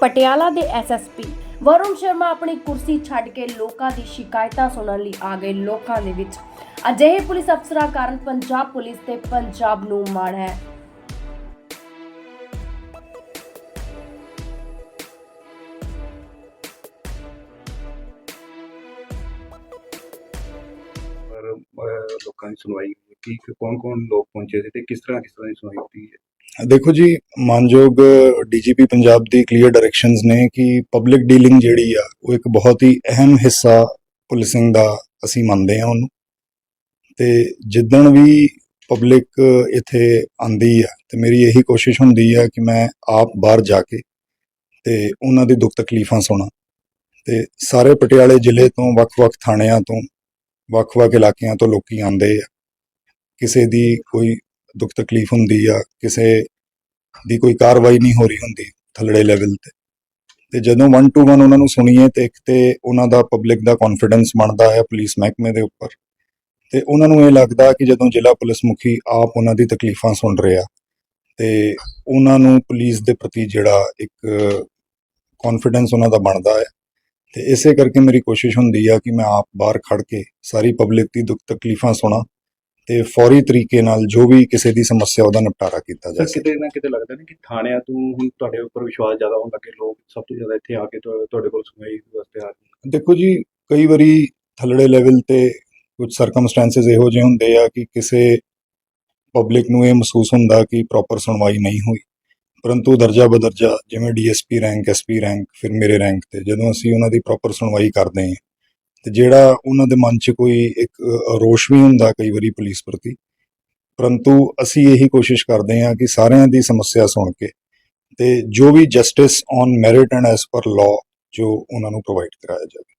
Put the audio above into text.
ਪਟਿਆਲਾ ਦੇ ਐਸਐਸਪੀ ਵਰੁਣ ਸ਼ਰਮਾ ਆਪਣੀ ਕੁਰਸੀ ਛੱਡ ਕੇ ਲੋਕਾਂ ਦੀ ਸ਼ਿਕਾਇਤਾਂ ਸੁਣਨ ਲਈ ਆ ਗਏ ਲੋਕਾਂ ਦੇ ਵਿੱਚ। ਅਜਿਹੇ ਪੁਲਿਸ ਅਫਸਰਾਂ ਕਾਰਨ ਪੰਜਾਬ ਪੁਲਿਸ ਤੇ ਪੰਜਾਬ ਨੂੰ ਮਾਣ ਹੈ। ਪਰ ਅਹ, ਲੋਕਾਂ ਦੀ ਸੁਣਵਾਈ ਕੀ ਕੌਣ ਕੌਣ ਲੋਕ ਪਹੁੰਚੇ ਸੀ ਤੇ ਕਿਸ ਤਰ੍ਹਾਂ ਕਿਸ ਤਰ੍ਹਾਂ ਦੀ ਸੁਣਵਾਈ ਹੋਈ ਹੈ? ਦੇਖੋ ਜੀ, ਮਾਨਯੋਗ ਡੀਜੀਪੀ ਪੰਜਾਬ ਦੀ ਕਲੀਅਰ ਡਾਇਰੈਕਸ਼ਨਸ ਨੇ ਕਿ ਪਬਲਿਕ ਡੀਲਿੰਗ ਜਿਹੜੀ ਆ, ਉਹ ਇੱਕ ਬਹੁਤ ਹੀ ਅਹਿਮ ਹਿੱਸਾ ਪੁਲਿਸਿੰਗ ਦਾ ਅਸੀਂ ਮੰਨਦੇ ਹਾਂ ਉਹਨੂੰ। ਤੇ ਜਿੱਦਣ ਵੀ ਪਬਲਿਕ ਇੱਥੇ ਆਂਦੀ ਆ, ਤੇ ਮੇਰੀ ਇਹੀ ਕੋਸ਼ਿਸ਼ ਹੁੰਦੀ ਆ ਕਿ ਮੈਂ ਆਪ ਬਾਹਰ ਜਾ ਕੇ ਤੇ ਉਹਨਾਂ ਦੀ ਦੁੱਖ ਤਕਲੀਫਾਂ ਸੁਣਾ। ਤੇ ਸਾਰੇ ਪਟਿਆਲੇ ਜ਼ਿਲ੍ਹੇ ਤੋਂ, ਵੱਖ-ਵੱਖ ਥਾਣਿਆਂ ਤੋਂ, ਵੱਖ-ਵੱਖ ਇਲਾਕਿਆਂ ਤੋਂ ਲੋਕੀ ਆਉਂਦੇ ਆ। ਕਿਸੇ ਦੀ ਕੋਈ ਦੁੱਖ ਤਕਲੀਫ ਹੁੰਦੀ ਆ, ਕਿਸੇ ਦੀ ਕੋਈ ਕਾਰਵਾਈ ਨਹੀਂ ਹੋ ਰਹੀ ਹੁੰਦੀ ਥੱਲੜੇ ਲੈਵਲ ਤੇ। ਤੇ ਜਦੋਂ 1 ਟੂ 1 ਉਹਨਾਂ ਨੂੰ ਸੁਣੀਏ ਤੇ ਇੱਕ ਤੇ ਉਹਨਾਂ ਦਾ ਪਬਲਿਕ ਦਾ ਕੌਨਫੀਡੈਂਸ ਬਣਦਾ ਹੈ ਪੁਲਿਸ ਮਹਿਕਮੇ ਦੇ ਉੱਪਰ। ਤੇ ਉਹਨਾਂ ਨੂੰ ਇਹ ਲੱਗਦਾ ਕਿ ਜਦੋਂ ਜ਼ਿਲ੍ਹਾ ਪੁਲਿਸ ਮੁਖੀ ਆਪ ਉਹਨਾਂ ਦੀ ਤਕਲੀਫਾਂ ਸੁਣ ਰਿਹਾ ਤੇ ਉਹਨਾਂ ਨੂੰ ਪੁਲਿਸ ਦੇ ਪ੍ਰਤੀ ਜਿਹੜਾ ਇੱਕ ਕੌਨਫੀਡੈਂਸ ਉਹਨਾਂ ਦਾ ਬਣਦਾ ਹੈ। ਤੇ ਇਸੇ ਕਰਕੇ ਮੇਰੀ ਕੋਸ਼ਿਸ਼ ਹੁੰਦੀ ਆ ਕਿ ਮੈਂ ਆਪ ਬਾਹਰ ਖੜ ਕੇ ਸਾਰੀ ਪਬਲਿਕ ਦੀ ਦੁੱਖ ਤਕਲੀਫਾਂ ਸੁਣਾ ਤੇ ਫੌਰੀ ਤਰੀਕੇ ਨਾਲ ਜੋ ਵੀ ਕਿਸੇ ਦੀ ਸਮੱਸਿਆ ਉਹਦਾ ਨਿਪਟਾਰਾ ਕੀਤਾ ਸਰ ਸਕੇ ਕਿਤੇ ਨਾ ਕਿਤੇ ਲੱਗਦਾ ਨਹੀਂ ਕਿ ਥਾਣਿਆਂ ਤੋਂ ਹੁਣ ਤੁਹਾਡੇ ਉੱਪਰ ਵਿਸ਼ਵਾਸ ਜ਼ਿਆਦਾ ਹੋਣ ਲੱਗੇ ਲੋਕ ਸਭ ਤੋਂ ਜ਼ਿਆਦਾ ਇੱਥੇ ਆ ਕੇ ਤੁਹਾ- ਤੁਹਾਡੇ ਕੋਲ ਸੁਣਵਾਈ ਵਾਸਤੇ ਆ ਰਹੇ ਨੇ। ਦੇਖੋ ਜੀ ਕਈ ਵਾਰੀ ਥੱਲੜੇ ਲੈਵਲ ਤੇ ਕੁਝ ਸਰਕਮਸਟੈਂਸਸ ਇਹੋ ਜਿਹੇ ਹੁੰਦੇ ਆ ਕਿ ਕਿਸੇ ਪਬਲਿਕ ਨੂੰ ਇਹ ਮਹਿਸੂਸ ਹੁੰਦਾ ਕਿ ਪ੍ਰੋਪਰ ਸੁਣਵਾਈ ਨਹੀਂ ਹੋਈ ਪਰੰਤੂ ਦਰਜਾ ਬਦਰਜਾ ਜਿਵੇਂ ਡੀਐਸਪੀ ਰੈਂਕ ਐਸਪੀ ਰੈਂਕ ਫਿਰ ਮੇਰੇ ਰੈਂਕ ਤੇ ਜਦੋਂ ਅਸੀਂ ਉਹਨਾਂ ਦੀ ਪ੍ਰੋਪਰ ਸੁਣਵਾਈ ਕਰਦੇ ਹਾਂ ਤੇ ਜਿਹੜਾ ਉਹਨਾਂ ਦੇ ਮਨ 'ਚ ਕੋਈ ਇੱਕ ਰੋਸ਼ ਵੀ ਹੁੰਦਾ ਕਈ ਵਾਰੀ ਪੁਲਿਸ ਪ੍ਰਤੀ, ਪਰੰਤੂ ਅਸੀਂ ਇਹੀ ਕੋਸ਼ਿਸ਼ ਕਰਦੇ ਹਾਂ ਕਿ ਸਾਰਿਆਂ ਦੀ ਸਮੱਸਿਆ ਸੁਣ ਕੇ ਤੇ ਜੋ ਵੀ justice on merit and as per law ਜੋ ਉਹਨਾਂ ਨੂੰ ਪ੍ਰੋਵਾਈਡ ਕਰਾਇਆ ਜਾਵੇ।